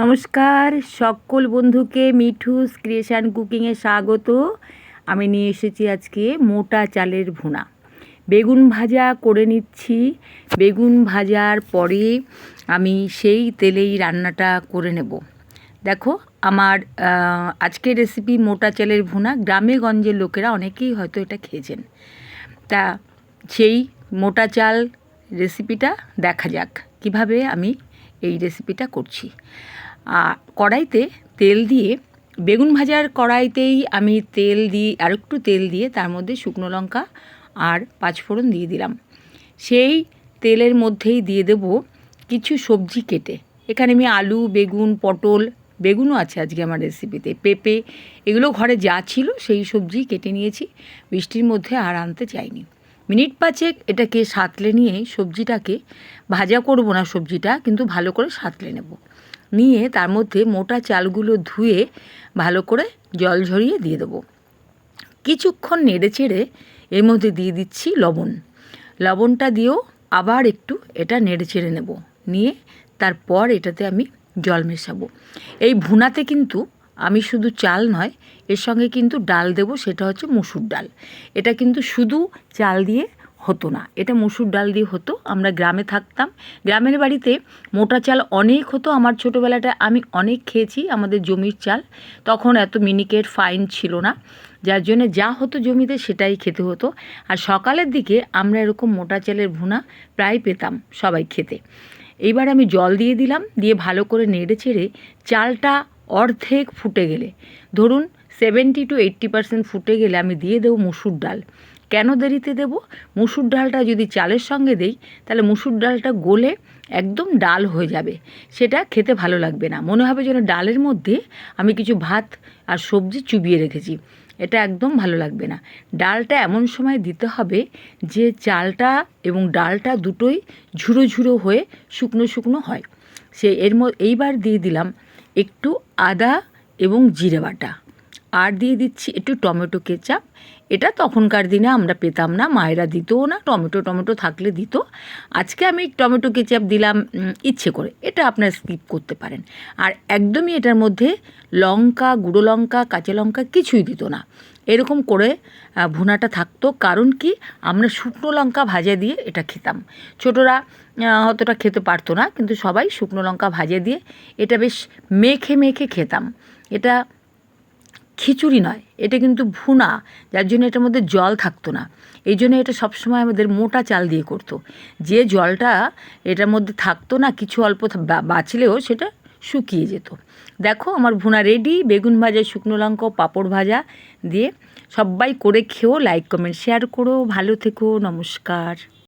নমস্কার, সকল বন্ধুকে মিঠুস ক্রিয়েশন কুকিংয়ে স্বাগত। আমি নিয়ে এসেছি আজকে মোটা চালের ভুনা। বেগুন ভাজা করে নিচ্ছি। বেগুন ভাজার পরে আমি সেই তেলেই রান্নাটা করে নেব। দেখো, আমার আজকের রেসিপি মোটা চালের ভুনা। গ্রামে গঞ্জের লোকেরা অনেকেই হয়তো এটা খেয়েছেন। তা সেই মোটা চাল রেসিপিটা দেখা যাক। কীভাবে আমি এই রেসিপিটা করছি। কড়াইতে তেল দিয়ে বেগুন ভাজার কড়াইতেই আমি তেল দিয়ে, আর একটু তেল দিয়ে তার মধ্যে শুকনো লঙ্কা আর পাঁচফোড়ন দিয়ে দিলাম। সেই তেলের মধ্যেই দিয়ে দেব কিছু সবজি কেটে। এখানে আমি আলু, বেগুন, পটল, বেগুনও আছে আজকে আমার রেসিপিতে পেঁপে, এগুলো ঘরে যা ছিল সেই সবজি কেটে নিয়েছি, বৃষ্টির মধ্যে আর আনতে চাইনি। মিনিট পাঁচেক এটাকে সাঁতলে নিয়ে সবজিটাকে ভাজা করব না সবজিটা, কিন্তু ভালো করে সাঁতলে নেব। নিয়ে তার মধ্যে মোটা চালগুলো ধুয়ে ভালো করে জল ঝরিয়ে দিয়ে দেবো। কিছুক্ষণ নেড়ে চেড়ে এর মধ্যে দিয়ে দিচ্ছি লবণ। লবণটা দিয়েও আবার একটু এটা নেড়ে চেড়ে নেব। নিয়ে তারপর এটাতে আমি জল মেশাবো। এই ভুনাতে কিন্তু আমি শুধু চাল নয়, এর সঙ্গে কিন্তু ডাল দেবো, সেটা হচ্ছে মুসুর ডাল। এটা কিন্তু শুধু চাল দিয়ে হতো না। এটা মুসুর ডাল দিয়ে হতো। আমরা গ্রামে থাকতাম। গ্রামের বাড়িতে মোটা চাল অনেক হতো। আমার ছোটোবেলাটা আমি অনেক খেয়েছি আমাদের জমির চাল। তখন এত মিনিকেট ফাইন ছিল না। যার জন্য যা হতো জমিতে সেটাই খেতে হতো। আর সকালের দিকে আমরা এরকম মোটা চালের ভুনা প্রায় পেতাম সবাই খেতে। এইবার আমি জল দিয়ে দিলাম। দিয়ে ভালো করে নেড়ে চেড়ে চালটা অর্ধেক ফুটে গেলে। ধরুন সেভেন্টি টু এইট্টি পার্সেন্ট ফুটে গেলে আমি দিয়ে দেবো মুসুর ডাল। কেন দেরিতে দেব? মুসুর ডালটা যদি চালের সঙ্গে দেই, তাহলে মুসুর ডালটা গলে একদম ডাল হয়ে যাবে। সেটা খেতে ভালো লাগবে না। মনে হবে যেন ডালের মধ্যে আমি কিছু ভাত আর সবজি চুবিয়ে রেখেছি। এটা একদম ভালো লাগবে না। ডালটা এমন সময় দিতে হবে যে চালটা এবং ডালটা দুটোই ঝুড়ো ঝুড়ো হয়ে শুকনো শুকনো হয়। সে এর মধ্যে এইবার দিয়ে দিলাম একটু আদা এবং জিরে বাটা। আর দিয়ে দিচ্ছি একটু টমেটো কেচাপ। এটা তখনকার দিনে আমরা পেতাম না, মায়েরা দিতও না, টমেটো টমেটো থাকলে দিত। আজকে আমি টমেটো কেচাপ দিলাম ইচ্ছে করে। এটা আপনারা স্কিপ করতে পারেন। আর একদমই এটার মধ্যে লঙ্কা, গুঁড়ো লঙ্কা, কাঁচা লঙ্কা কিছুই দিত না। এরকম করে ভুনাটা থাকতো। কারণ কি? আমরা শুকনো লঙ্কা ভাজা দিয়ে এটা খেতাম। ছোটরা অতটা খেতে পারতো না, কিন্তু সবাই শুকনো লঙ্কা ভাজা দিয়ে এটা বেশ মেখে মেখে খেতাম। এটা খিচুড়ি নয়, এটা কিন্তু ভুনা, যার জন্য এটার মধ্যে জল থাকতো না। এই জন্য এটা সবসময় আমাদের মোটা চাল দিয়ে করতো। যে জলটা এটার মধ্যে থাকতো না, কিছু অল্প বাঁচলেও সেটা শুকিয়ে যেত। দেখো, আমার ভুনা রেডি বেগুন ভাজা, শুকনো লঙ্কা পাঁপড় ভাজা দিয়ে সবাই করে খেও লাইক কমেন্ট শেয়ার করো। ভালো থেকো, নমস্কার।